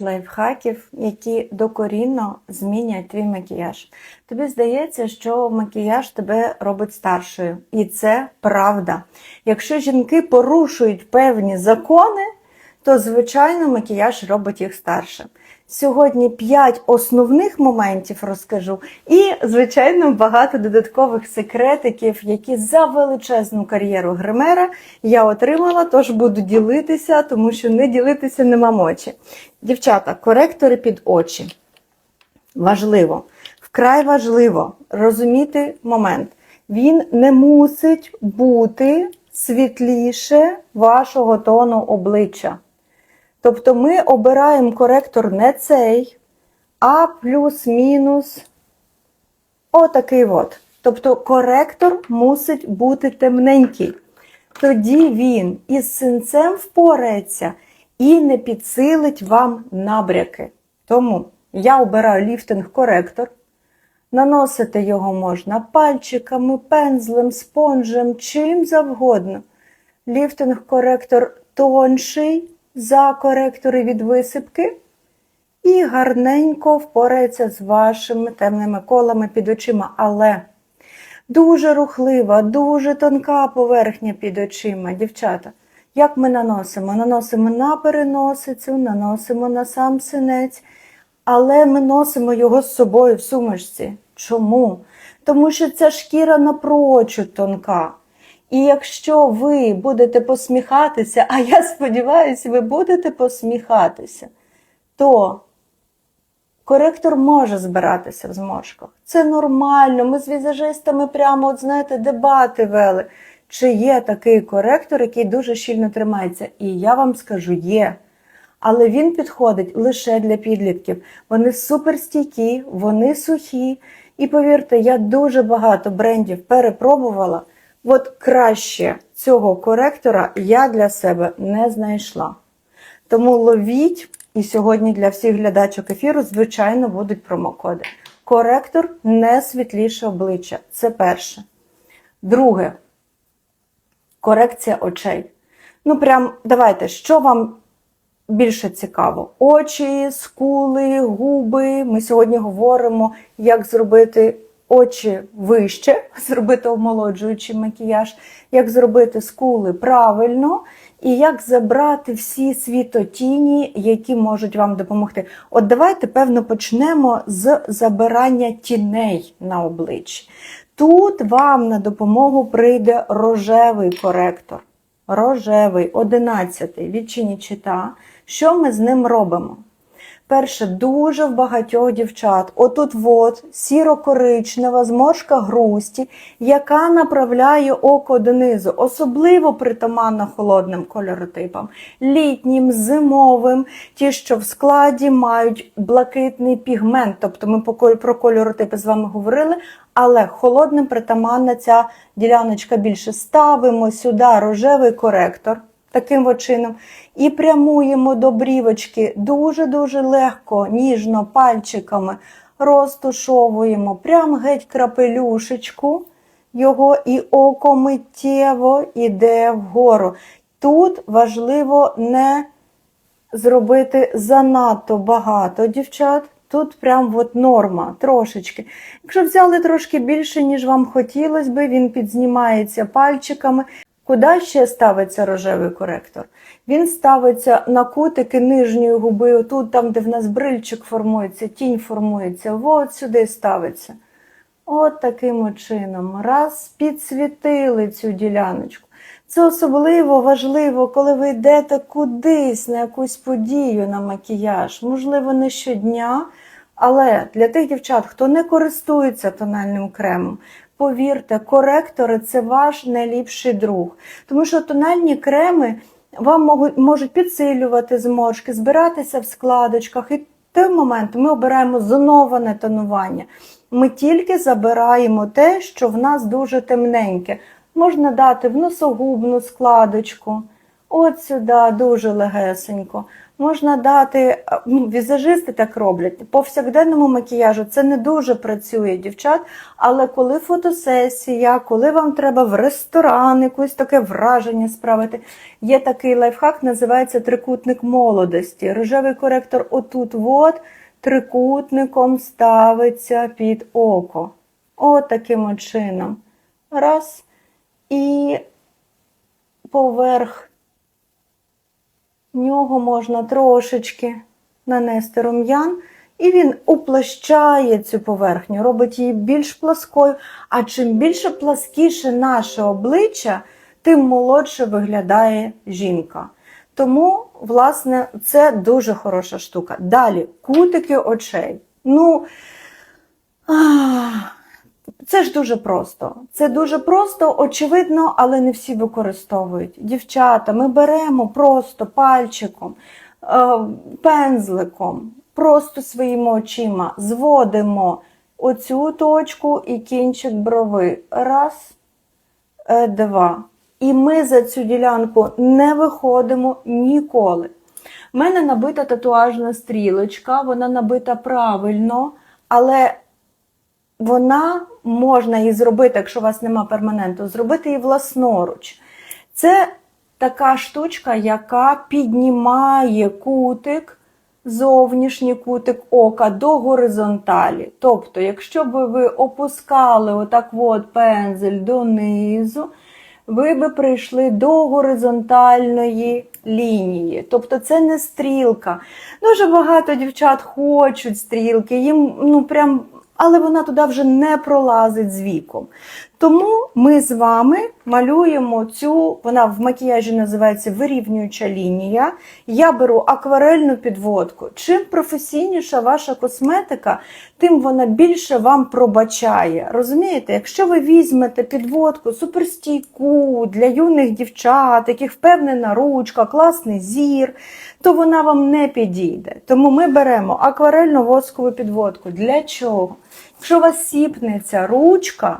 лайфхаків, які докорінно змінять твій макіяж. Тобі здається, що макіяж тебе робить старшою. І це правда. Якщо жінки порушують певні закони, то, звичайно, макіяж робить їх старше. Сьогодні 5 основних моментів розкажу, і, звичайно, багато додаткових секретиків, які за величезну кар'єру гримера я отримала, тож буду ділитися, тому що не ділитися нема мочі. Дівчата, коректори під очі. Важливо, вкрай важливо розуміти момент. Він не мусить бути світліше вашого тону обличчя. Тобто ми обираємо коректор не цей, а плюс-мінус отакий от. Тобто коректор мусить бути темненький. Тоді він із синцем впорається і не підсилить вам набряки. Тому я обираю ліфтинг-коректор. Наносити його можна пальчиками, пензлем, спонжем, чим завгодно. Ліфтинг-коректор тонший за коректори від висипки і гарненько впорається з вашими темними колами під очима. Але дуже рухлива, дуже тонка поверхня під очима, дівчата. Як ми наносимо? Наносимо на переносицю, наносимо на сам синець, але ми носимо його з собою в сумочці. Чому? Тому що ця шкіра напрочуд тонка. І якщо ви будете посміхатися, а я сподіваюся, ви будете посміхатися, то коректор може збиратися в зморшках. Це нормально. Ми з візажистами прямо, от знаєте, дебати вели. Чи є такий коректор, який дуже щільно тримається? І я вам скажу, є. Але він підходить лише для підлітків. Вони суперстійкі, вони сухі. І повірте, я дуже багато брендів перепробувала. От краще цього коректора я для себе не знайшла. Тому ловіть, і сьогодні для всіх глядачок ефіру, звичайно, будуть промокоди. Коректор не світліше обличчя. Це перше. Друге корекція очей. Ну, прям давайте, що вам більше цікаво? Очі, скули, губи. Ми сьогодні говоримо, як зробити очі вище, зробити омолоджуючий макіяж, як зробити скули правильно. І як забрати всі світотіні, які можуть вам допомогти. От давайте, певно, почнемо з забирання тіней на обличчі. Тут вам на допомогу прийде рожевий коректор. Рожевий, 11 від Чинічита. Що ми з ним робимо? Перше, дуже в багатьох дівчат. Отут от сіро-коричнева зморшка грусті, яка направляє око донизу, особливо притаманна холодним кольоротипам, літнім, зимовим, ті, що в складі мають блакитний пігмент. Тобто ми про кольоротипи з вами говорили, але холодним притаманна ця діляночка більше ставимо сюди рожевий коректор. Таким чином. І прямуємо до брівочки дуже-дуже легко, ніжно, пальчиками розтушовуємо прям геть крапелюшечку його, і око миттєво йде вгору. Тут важливо не зробити занадто багато дівчат. Тут прям от норма, трошечки. Якщо взяли трошки більше, ніж вам хотілося би, він підзнімається пальчиками. Куди ще ставиться рожевий коректор? Він ставиться на кутики нижньої губи, отут, там, де в нас брильчик формується, тінь формується, от сюди ставиться. От таким чином. Раз підсвітили цю діляночку. Це особливо важливо, коли ви йдете кудись на якусь подію на макіяж. Можливо, не щодня, але для тих дівчат, хто не користується тональним кремом, повірте, коректори це ваш найліпший друг. Тому що тональні креми вам можуть підсилювати зморшки, збиратися в складочках. І в той момент ми обираємо зоноване тонування. Ми тільки забираємо те, що в нас дуже темненьке. Можна дати в носогубну складочку. от сюди, дуже легесенько. Можна дати, ну, візажисти так роблять. По повсякденному макіяжу це не дуже працює, дівчат. Але коли фотосесія, коли вам треба в ресторан якусь таке враження справити, є такий лайфхак, називається трикутник молодості. Рожевий коректор отут, от, трикутником ставиться під око. От таким от чином. Раз. І поверх нього можна трошечки нанести рум'ян, і він уплощає цю поверхню, робить її більш пласкою. А чим більше пласкіше наше обличчя, тим молодше виглядає жінка. Тому, власне, це дуже хороша штука. Далі, кутики очей. Ну, ах, це ж дуже просто. Це дуже просто, очевидно, але не всі використовують. Дівчата, ми беремо просто пальчиком, е, пензликом, просто своїми очима, зводимо оцю точку і кінчик брови. Раз, е, два. І ми за цю ділянку не виходимо ніколи. У мене набита татуажна стрілочка, вона набита правильно, але вона можна її зробити, якщо у вас нема перманенту, зробити її власноруч. Це така штучка, яка піднімає кутик, зовнішній кутик ока до горизонталі. Тобто, якщо б ви опускали отак от пензель донизу, ви би прийшли до горизонтальної лінії. Тобто це не стрілка. Дуже багато дівчат хочуть стрілки, їм ну прям. Але вона туди вже не пролазить з віком. Тому ми з вами малюємо цю, вона в макіяжі називається вирівнююча лінія. Я беру акварельну підводку. Чим професійніша ваша косметика, тим вона більше вам пробачає. Розумієте, якщо ви візьмете підводку суперстійку для юних дівчат, яких впевнена ручка, класний зір, то вона вам не підійде. Тому ми беремо акварельну воскову підводку. Для чого? Якщо у вас сіпнеться ручка,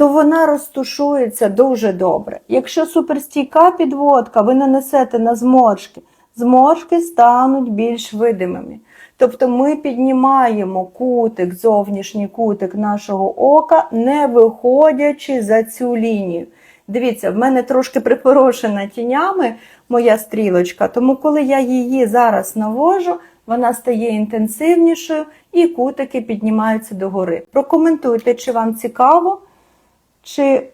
то вона розтушується дуже добре. Якщо суперстійка підводка, ви нанесете на зморшки, зморшки стануть більш видимими. Тобто ми піднімаємо кутик, зовнішній кутик нашого ока, не виходячи за цю лінію. Дивіться, в мене трошки припорошена тінями моя стрілочка, тому коли я її зараз навожу, вона стає інтенсивнішою і кутики піднімаються догори. Прокоментуйте, чи вам цікаво, чи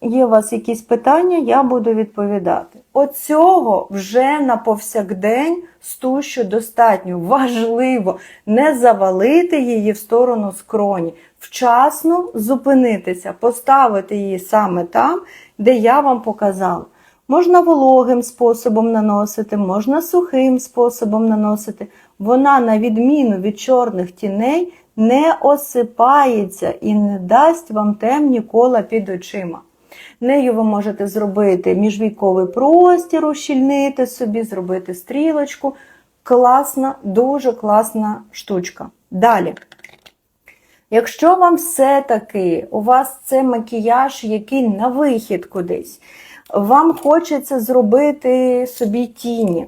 є у вас якісь питання, я буду відповідати. Оцього вже на повсякдень стущу достатньо. Важливо не завалити її в сторону скроні, вчасно зупинитися, поставити її саме там, де я вам показала. Можна вологим способом наносити, можна сухим способом наносити. Вона, на відміну від чорних тіней, не осипається і не дасть вам темні кола під очима. Нею ви можете зробити міжвійковий простір, ущільнити собі, зробити стрілочку. Класна, дуже класна штучка. Далі. Якщо вам все-таки у вас це макіяж, який на вихід кудись, вам хочеться зробити собі тіні.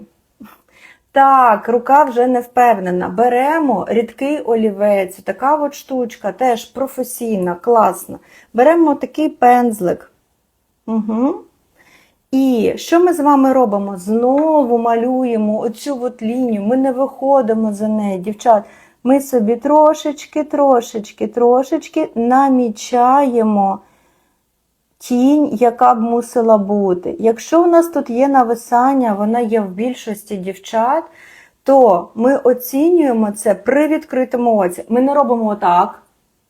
Так, рука вже не впевнена. Беремо рідкий олівець, така от штучка, теж професійна, класна. Беремо такий пензлик. Угу. І що ми з вами робимо? Знову малюємо оцю от лінію. Ми не виходимо за неї, дівчат. Ми собі трошечки, трошечки, трошечки намічаємо тінь, яка б мусила бути. Якщо у нас тут є нависання, вона є в більшості дівчат, то ми оцінюємо це при відкритому оці. Ми не робимо отак.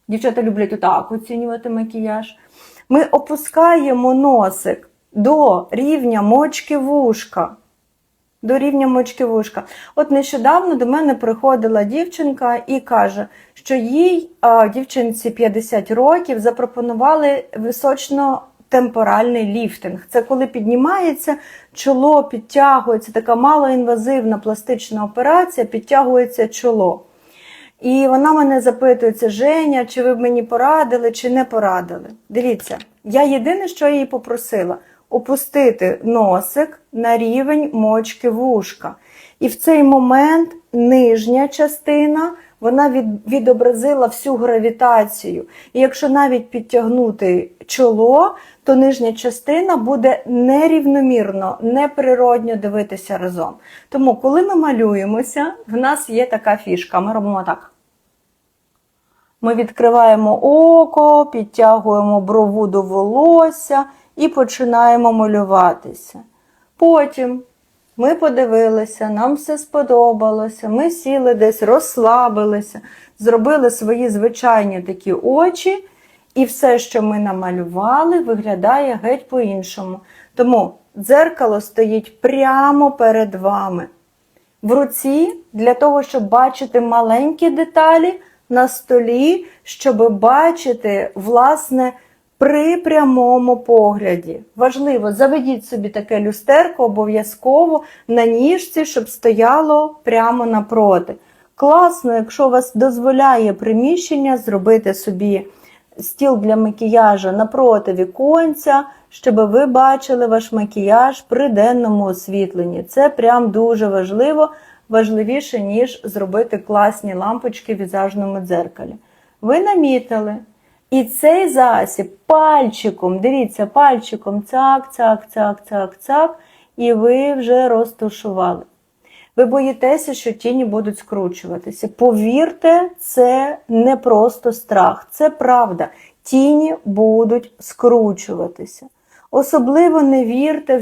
Дівчата люблять отак оцінювати макіяж. Ми опускаємо носик до рівня мочки вушка. До рівня мочки вушка. От нещодавно до мене приходила дівчинка і каже, що їй, дівчинці 50 років, запропонували височно-темпоральний ліфтинг. Це коли піднімається чоло, підтягується, така малоінвазивна пластична операція, підтягується чоло. І вона мене запитується, Женя, чи ви б мені порадили, чи не порадили. Дивіться, я єдине, що я її попросила, опустити носик на рівень мочки вушка. І в цей момент нижня частина вона від, відобразила всю гравітацію. І якщо навіть підтягнути чоло, то нижня частина буде нерівномірно, неприродньо дивитися разом. Тому, коли ми малюємося, в нас є така фішка. Ми робимо так. Ми відкриваємо око, підтягуємо брову до волосся і починаємо малюватися. Потім ми подивилися, нам все сподобалося, ми сіли десь, розслабилися, зробили свої звичайні такі очі, і все, що ми намалювали, виглядає геть по-іншому. Тому дзеркало стоїть прямо перед вами. В руці для того, щоб бачити маленькі деталі на столі, щоб бачити, власне, при прямому погляді. Важливо, заведіть собі таке люстерко обов'язково на ніжці, щоб стояло прямо напроти. Класно, якщо вас дозволяє приміщення, зробити собі стіл для макіяжу напроти віконця, щоб ви бачили ваш макіяж при денному освітленні. Це прям дуже важливо, важливіше, ніж зробити класні лампочки в візажному дзеркалі. Ви намітили. І цей засіб пальчиком, дивіться, пальчиком цак, цак, цак, цак, цак, і ви вже розташували. Ви боїтеся, що тіні будуть скручуватися. Повірте, це не просто страх, це правда. Тіні будуть скручуватися. Особливо не вірте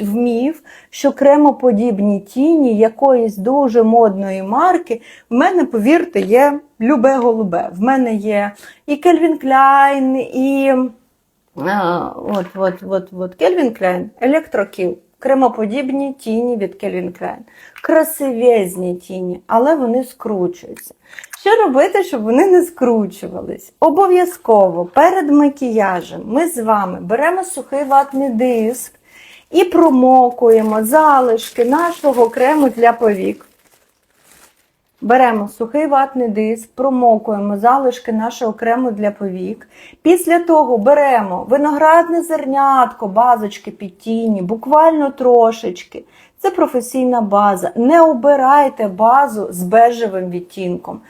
в міф, що кремоподібні тіні якоїсь дуже модної марки. В мене, повірте, є любе голубе. В мене є і Кельвін Кляйн, і от, от, от, от, Кельвін Кляйн, електрокіл. Кремоподібні тіні від Кельвін Кляйн. Красивезні тіні, але вони скручуються. Що робити, щоб вони не скручувались? Обов'язково перед макіяжем ми з вами беремо сухий ватний диск і промокуємо залишки нашого крему для повік. Беремо сухий ватний диск, промокуємо залишки нашого крему для повік. Після того беремо виноградне зернятко, базочки під тіні, буквально трошечки. Це професійна база. Не обирайте базу з бежевим відтінком.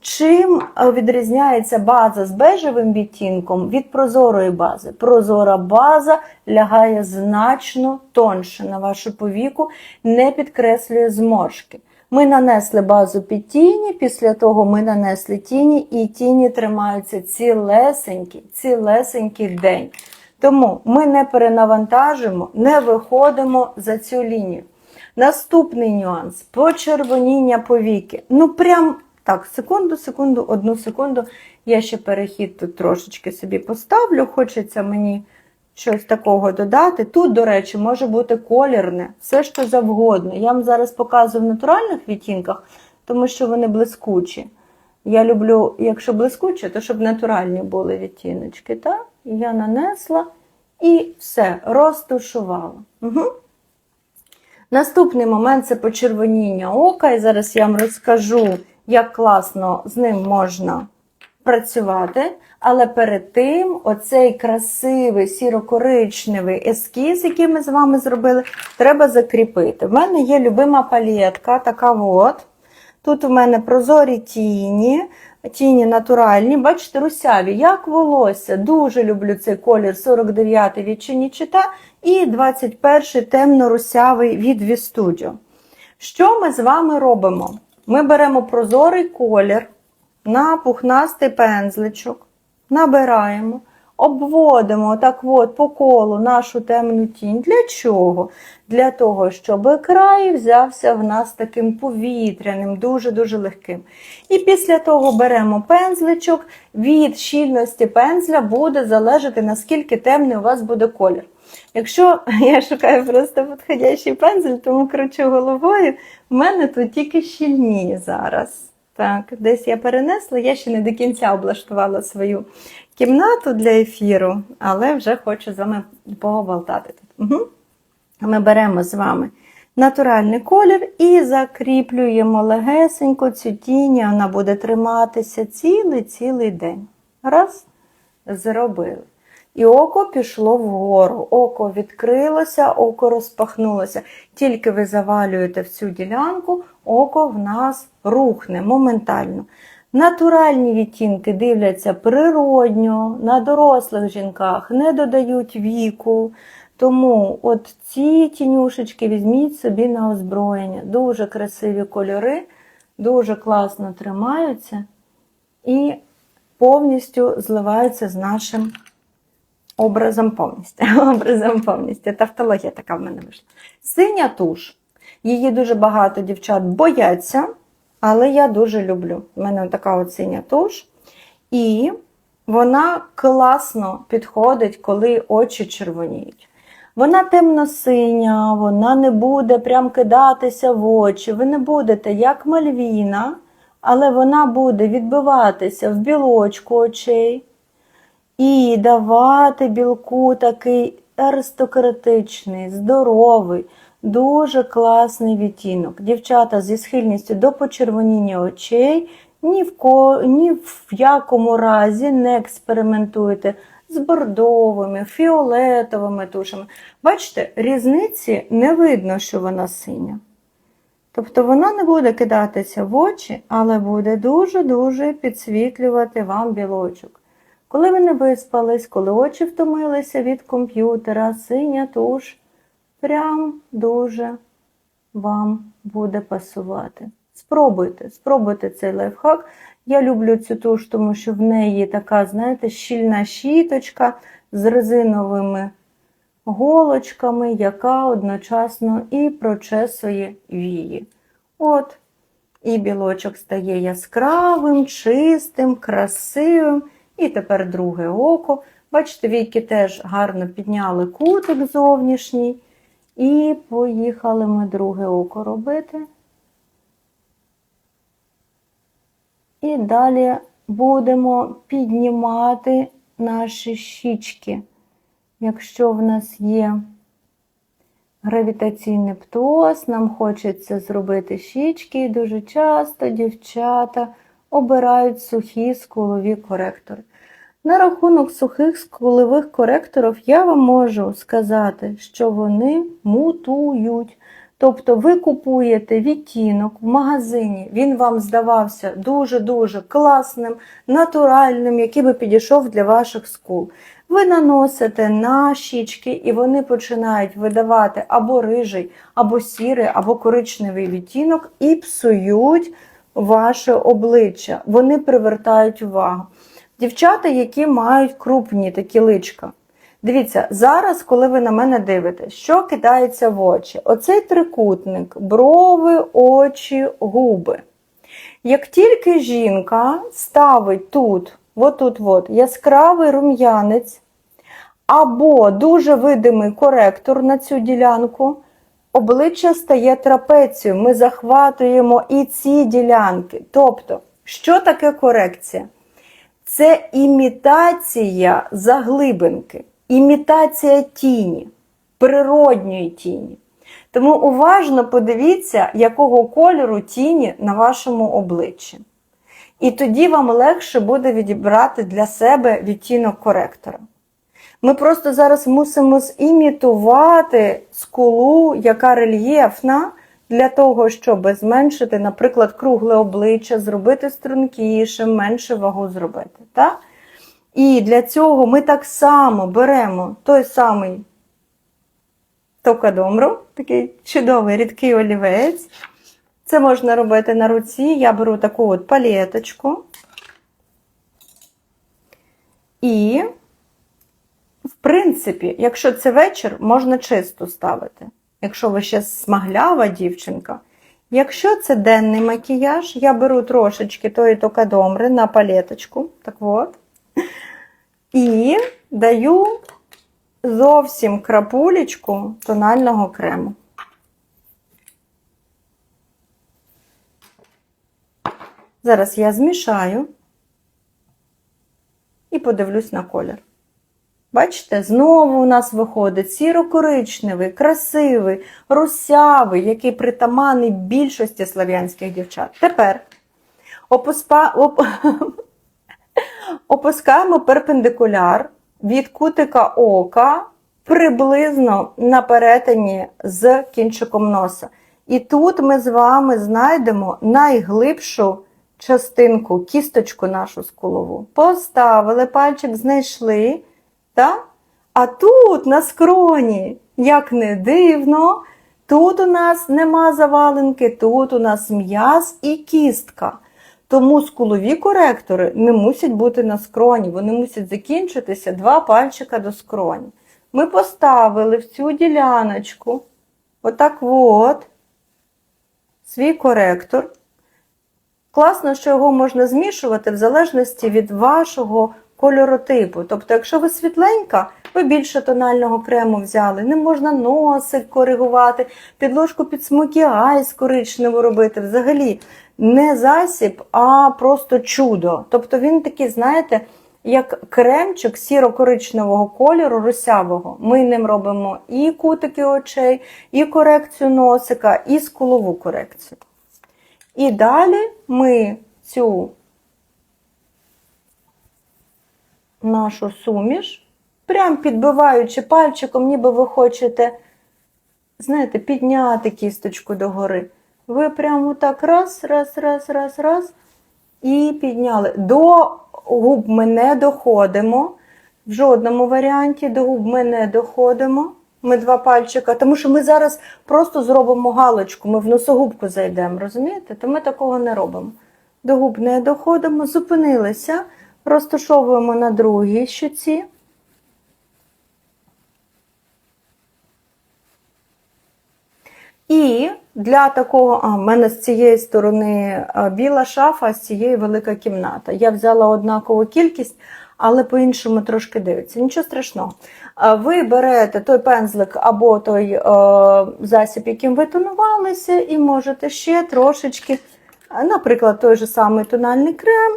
Чим е, відрізняється база з бежевим відтінком від прозорої бази? Прозора база лягає значно тонше на вашу повіку, не підкреслює зморшки. Ми нанесли базу під тіні, після того ми нанесли тіні, і тіні тримаються цілесенький, цілесенький день. Тому ми не перенавантажимо, не виходимо за цю лінію. Наступний нюанс почервоніння повіки. Ну, прям так, секунду, секунду, одну секунду. Я ще перехід тут трошечки собі поставлю. Хочеться мені щось такого додати. Тут, до речі, може бути колірне, все що завгодно. Я вам зараз показую в натуральних відтінках, тому що вони блискучі. Я люблю, якщо блискучі, то щоб натуральні були відтіночки. Так? Я нанесла і все, розтушувала. Угу. Наступний момент це почервоніння ока. І зараз я вам розкажу, як класно з ним можна працювати. Але перед тим оцей красивий сіро-коричневий ескіз, який ми з вами зробили, треба закріпити. В мене є любима палетка, така от. Тут у мене прозорі тіні, тіні натуральні, бачите, русяві, як волосся. Дуже люблю цей колір 49-й від Чинічита і 21-й темно-русявий від Вістудіо. Що ми з вами робимо? Ми беремо прозорий колір на пухнастий пензличок, набираємо, обводимо так от по колу нашу темну тінь. Для чого? Для того, щоб край взявся в нас таким повітряним, дуже-дуже легким. І після того беремо пензличок, від щільності пензля буде залежати, наскільки темний у вас буде колір. Якщо я шукаю просто підходящий пензель, тому кручу головою, в мене тут тільки щільні зараз. Так, десь я перенесла, я ще не до кінця облаштувала свою кімнату для ефіру, але вже хочу з вами поболтати тут. Угу. Ми беремо з вами натуральний колір і закріплюємо легесенько цю тінь, вона буде триматися цілий-цілий день. Раз, зробили. І око пішло вгору. Око відкрилося, око розпахнулося. Тільки ви завалюєте в цю ділянку, око в нас рухне моментально. Натуральні відтінки дивляться природньо, на дорослих жінках не додають віку. Тому от ці тінюшечки візьміть собі на озброєння. Дуже красиві кольори, дуже класно тримаються і повністю зливаються з нашим образом повністю. Образом повністю. Тавтологія така в мене вийшла. Синя туш. Її дуже багато дівчат бояться, але я дуже люблю. У мене така от синя туш. І вона класно підходить, коли очі червоніють. Вона темно-синя, вона не буде прям кидатися в очі. Ви не будете як мальвіна, але вона буде відбиватися в білочку очей і давати білку такий аристократичний, здоровий, дуже класний відтінок. Дівчата зі схильністю до почервоніння очей ні в, ко, ні в якому разі не експериментуйте з бордовими, фіолетовими тушами. Бачите, різниці не видно, що вона синя. Тобто вона не буде кидатися в очі, але буде дуже-дуже підсвітлювати вам білочок. Коли ви не виспались, коли очі втомилися від комп'ютера, синя туш прям дуже вам буде пасувати. Спробуйте, спробуйте цей лайфхак. Я люблю цю туш, тому що в неї така, знаєте, щільна щіточка з резиновими голочками, яка одночасно і прочесує вії. От, і білочок стає яскравим, чистим, красивим. І тепер друге око. Бачите, війки теж гарно підняли кутик зовнішній. І поїхали ми друге око робити. І далі будемо піднімати наші щічки. Якщо в нас є гравітаційний птоз, нам хочеться зробити щічки, і дуже часто дівчата обирають сухі скулові коректори. На рахунок сухих скулових коректорів я вам можу сказати, що вони мутують. Тобто ви купуєте відтінок в магазині, він вам здавався дуже-дуже класним, натуральним, який би підійшов для ваших скул. Ви наносите на щічки, і вони починають видавати або рижий, або сірий, або коричневий відтінок і псують ваше обличчя. Вони привертають увагу. Дівчата, які мають крупні такі личка. Дивіться, зараз, коли ви на мене дивитесь, що кидається в очі? Оцей трикутник, брови, очі, губи. Як тільки жінка ставить тут, отут, от, яскравий рум'янець, або дуже видимий коректор на цю ділянку, обличчя стає трапецією. Ми захватуємо і ці ділянки. Тобто, що таке корекція? Це імітація заглибинки, імітація тіні, природньої тіні. Тому уважно подивіться, якого кольору тіні на вашому обличчі. І тоді вам легше буде відібрати для себе відтінок коректора. Ми просто зараз мусимо зімітувати скулу, яка рельєфна, для того, щоб зменшити, наприклад, кругле обличчя, зробити стрункішим, менше вагу зробити. Так? І для цього ми так само беремо той самий токадомру, такий чудовий рідкий олівець. Це можна робити на руці. Я беру таку от палеточку. І, в принципі, якщо це вечір, можна чисто ставити. Якщо ви ще смаглява дівчинка. Якщо це денний макіяж, я беру трошечки тої токадомри на палеточку. Так от. І даю зовсім крапулечку тонального крему. Зараз я змішаю і подивлюсь на колір. Бачите, знову у нас виходить сіро-коричневий, красивий, русявий, який притаманний більшості слав'янських дівчат. Тепер опуспа... оп... опускаємо перпендикуляр від кутика ока приблизно на перетині з кінчиком носа. І тут ми з вами знайдемо найглибшу частинку, кісточку нашу скулову. Поставили пальчик, знайшли. Так? А тут на скроні, як не дивно, тут у нас нема заваленки, тут у нас м'яз і кістка. Тому скулові коректори не мусять бути на скроні, вони мусять закінчитися два пальчика до скроні. Ми поставили в цю діляночку, отак от, свій коректор. Класно, що його можна змішувати в залежності від вашого кольоротипу. Тобто, якщо ви світленька, ви більше тонального крему взяли. Не можна носик коригувати, підложку під смокі айс коричневу робити. Взагалі не засіб, а просто чудо. Тобто він такий, знаєте, як кремчик сіро-коричневого кольору, русявого. Ми ним робимо і кутики очей, і корекцію носика, і скулову корекцію. І далі ми цю нашу суміш, прям підбиваючи пальчиком, ніби ви хочете, знаєте, підняти кісточку догори. Ви прямо так раз, раз, раз, раз, раз. І підняли. До губ ми не доходимо. В жодному варіанті до губ ми не доходимо. Ми два пальчика, тому що ми зараз просто зробимо галочку, ми в носогубку зайдемо, розумієте? То ми такого не робимо. До губ не доходимо, зупинилися, розташовуємо на другій щоці. І для такого, а в мене з цієї сторони біла шафа, а з цієї велика кімната. Я взяла однакову кількість, але по-іншому трошки дивиться. Нічого страшного. Ви берете той пензлик або той е, засіб, яким ви тонувалися, і можете ще трошечки, наприклад, той же самий тональний крем.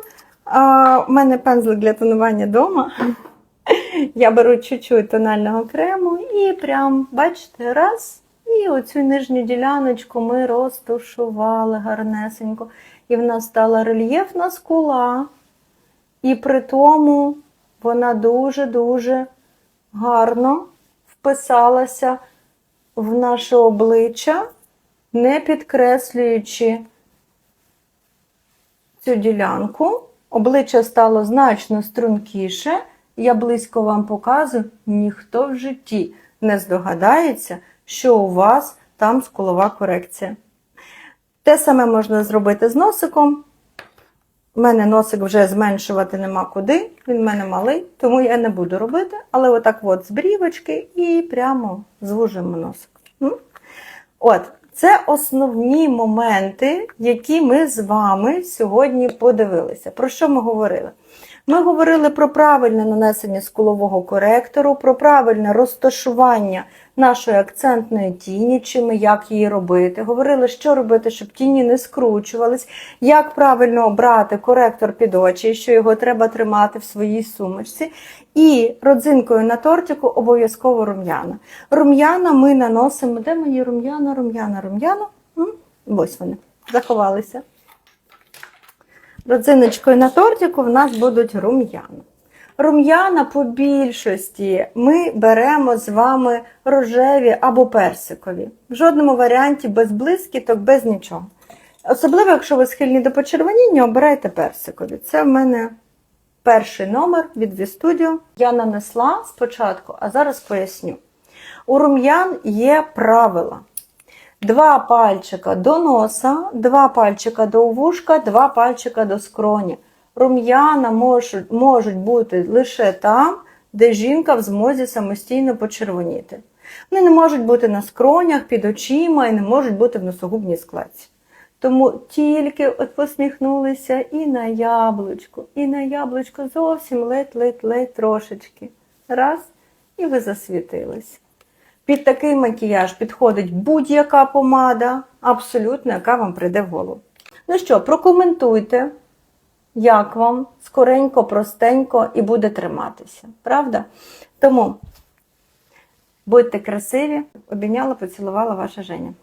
У мене пензлик для тонування вдома. Я беру чуть-чуть тонального крему і прям, бачите, раз. І оцю нижню діляночку ми розтушували гарнесенько. І в нас стала рельєфна скула. І при тому вона дуже-дуже гарно вписалася в наше обличчя, не підкреслюючи цю ділянку. Обличчя стало значно стрункіше. Я близько вам показую, ніхто в житті не здогадається, що у вас там скулова корекція. Те саме можна зробити з носиком. У мене носик вже зменшувати нема куди, він в мене малий, тому я не буду робити. Але отак от з брівочки і прямо звужуємо носик. От, це основні моменти, які ми з вами сьогодні подивилися. Про що ми говорили? Ми говорили про правильне нанесення скулового коректору, про правильне розташування нашої акцентної тіні, чим і як її робити. Говорили, що робити, щоб тіні не скручувались, як правильно обрати коректор під очі, що його треба тримати в своїй сумочці. І родзинкою на тортику обов'язково рум'яна. Рум'яна ми наносимо. Де мої рум'яна, рум'яна, рум'яна? Ось вони, заховалися. Родзиночкою на тортику в нас будуть рум'яна. Рум'яна по більшості ми беремо з вами рожеві або персикові. В жодному варіанті без блискіток, без нічого. Особливо, якщо ви схильні до почервоніння, обирайте персикові. Це в мене перший номер від V-Studio. Я нанесла спочатку, а зараз поясню. У рум'ян є правила. Два пальчика до носа, два пальчика до вушка, два пальчика до скроні. Рум'яна можуть, можуть бути лише там, де жінка в змозі самостійно почервоніти. Вони не можуть бути на скронях, під очима і не можуть бути в носогубній складці. Тому тільки от посміхнулися і на яблучко, і на яблучко зовсім ледь-ледь-ледь трошечки. Раз, і ви засвітились. Під такий макіяж підходить будь-яка помада, абсолютно, яка вам прийде в голову. Ну що, прокоментуйте, як вам скоренько, простенько і буде триматися. Правда? Тому будьте красиві, обійняла, поцілувала ваша Женя.